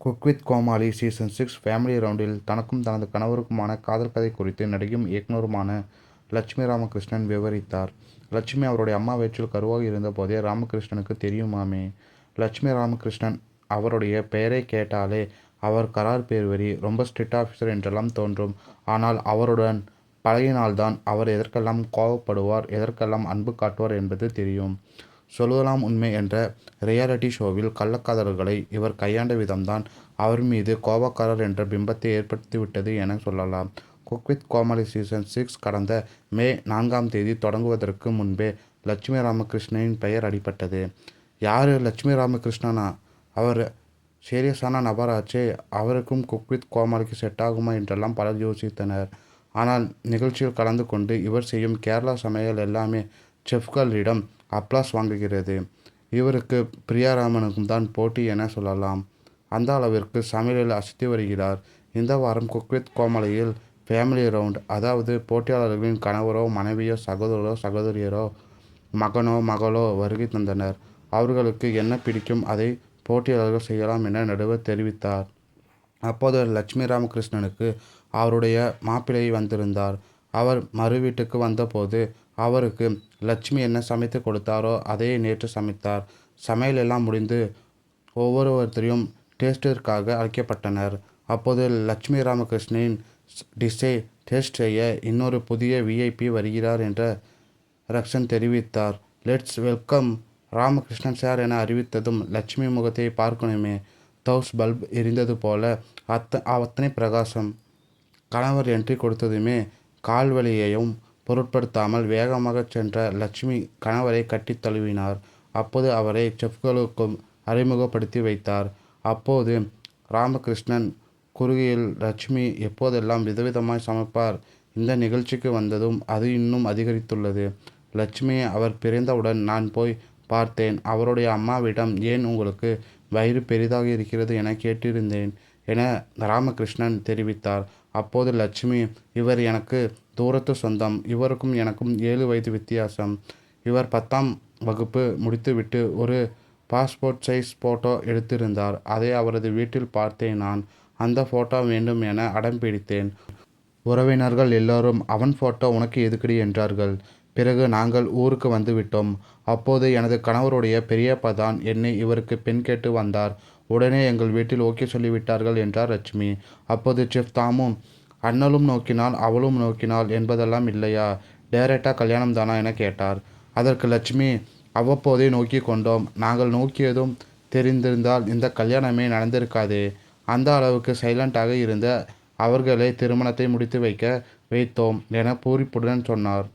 Cook with Comali season six family ரவுண்டில் தனக்கும் தனது கணவருக்குமான காதல் கதை குறித்து நடிகையும் இயக்குனருமான லட்சுமி ராமகிருஷ்ணன் விவரித்தார். லட்சுமி அவருடைய அம்மா வயிற்றில் கருவாக இருந்தபோதே ராமகிருஷ்ணனுக்கு தெரியுமாமே. லட்சுமி ராமகிருஷ்ணன் அவருடைய பெயரை கேட்டாலே அவர் கரார் பேர்வழி, ரொம்ப ஸ்ட்ரிக்ட் ஆஃபீஸர் என்றெல்லாம் தோன்றும். ஆனால் அவருடன் பழகினால்தான் அவர் எதற்கெல்லாம் கோபப்படுவார், எதற்கெல்லாம் அன்பு காட்டுவார் என்பது தெரியும். சொல்வதெல்லாம் உண்மை என்ற ரியாலிட்டி ஷோவில் கள்ளக்காதலர்களை இவர் கையாண்ட விதம்தான் அவர் மீது கோபக்காரர் என்ற பிம்பத்தை ஏற்படுத்திவிட்டது என சொல்லலாம். Cook with Comali season six கடந்த மே நான்காம் தேதி தொடங்குவதற்கு முன்பே லட்சுமி ராமகிருஷ்ணனின் பெயர் அடிபட்டது. யார் லட்சுமி ராமகிருஷ்ணனா? அவர் சீரியஸான நபராச்சே. அவருக்கும் குக் வித் கோமாளிக்கு செட் ஆகுமா என்றெல்லாம் பலர் யோசித்தனர். ஆனால் நிகழ்ச்சியில் கலந்து கொண்டு இவர் செய்யும் கேரளா சமையல் எல்லாமே செஃப்களிடம் அப்ளாஸ் வாங்குகிறது. இவருக்கு பிரியாராமனுக்கும் தான் போட்டி என சொல்லலாம். அந்த அளவிற்கு சமையலில் அசைத்து வருகிறார். இந்த வாரம் குக்வித் கோமலையில் ஃபேமிலி ரவுண்ட் அதாவது போட்டியாளர்களின் கணவரோ, மனைவியோ, சகோதரரோ, சகோதரியரோ, மகனோ, மகளோ வருகை தந்தனர். அவர்களுக்கு என்ன பிடிக்கும் அதை போட்டியாளர்கள் செய்யலாம் என நடுவர் தெரிவித்தார். அப்போது லட்சுமி ராமகிருஷ்ணனுக்கு அவருடைய மாப்பிள்ளை வந்திருந்தார். அவர் மறு வீட்டுக்கு வந்தபோது அவருக்கு லட்சுமி என்ன சமைத்து கொடுத்தாரோ அதையே நேற்று சமைத்தார். சமையல் எல்லாம் முடிந்து ஒவ்வொருவரையும் டேஸ்டிற்காக அழைக்கப்பட்டனர். அப்போது லட்சுமி ராமகிருஷ்ணனின் டிஷ்ஷை டேஸ்ட் செய்ய இன்னொரு புதிய விஐபி வருகிறார் என்ற ரக்ஷன் தெரிவித்தார். லெட்ஸ் வெல்கம் ராமகிருஷ்ணன் சார் என அறிவித்ததும் லட்சுமி முகத்தை பார்க்கணுமே தௌஸ் பல்ப் எரிந்தது போல அத்த அத்தனை பிரகாசம். கணவர் என்ட்ரி கொடுத்ததுமே கால்வலியையும் பொருட்படுத்தாமல் வேகமாக சென்ற லட்சுமி கணவரை கட்டித் தழுவினார். அப்போது அவரை செஃப்களுக்கும் அறிமுகப்படுத்தி வைத்தார். அப்போது ராமகிருஷ்ணன் குறுகியில் லட்சுமி எப்போதெல்லாம் விதவிதமாய் சமைப்பார். இந்த நிகழ்ச்சிக்கு வந்ததும் அது இன்னும் அதிகரித்துள்ளது. லட்சுமியை அவர் பிறந்தவுடன் நான் போய் பார்த்தேன். அவருடைய அம்மாவிடம் ஏன் உங்களுக்கு வயிறு பெரிதாக இருக்கிறது என கேட்டிருந்தேன் என ராமகிருஷ்ணன் தெரிவித்தார். அப்போது லட்சுமி இவர் எனக்கு தூரத்து சொந்தம். இவருக்கும் எனக்கும் ஏழு வயது வித்தியாசம். இவர் பத்தாம் வகுப்பு முடித்துவிட்டு ஒரு பாஸ்போர்ட் சைஸ் ஃபோட்டோ எடுத்திருந்தார். அதை அவரது வீட்டில் பார்த்தேன் நான். அந்த ஃபோட்டோ வேண்டும் என அடம் பிடித்தேன். உறவினர்கள் எல்லோரும் அவன் ஃபோட்டோ உனக்கு எதுக்கடி என்றார்கள். பிறகு நாங்கள் ஊருக்கு வந்துவிட்டோம் அப்போது எனது கணவருடைய பெரியப்பா தான் என்னை இவருக்கு பெண் கேட்டு வந்தார். உடனே எங்கள் வீட்டில் ஓகே சொல்லிவிட்டார்கள் என்றார் லட்சுமி. அப்போது செஃப் தாமும் அண்ணலும் நோக்கினால் அவளும் நோக்கினாள் என்பதெல்லாம் இல்லையா டைரக்டாக கல்யாணம் தானா என கேட்டார். அதற்கு லட்சுமி அவ்வப்போதே நோக்கி கொண்டோம். நாங்கள் நோக்கியதும் தெரிந்திருந்தால் இந்த கல்யாணமே நடந்திருக்காது அந்த அளவுக்கு சைலண்டாக இருந்த அவர்களே திருமணத்தை முடித்து வைக்க வைத்தோம் என பூரிப்புடன் சொன்னார்.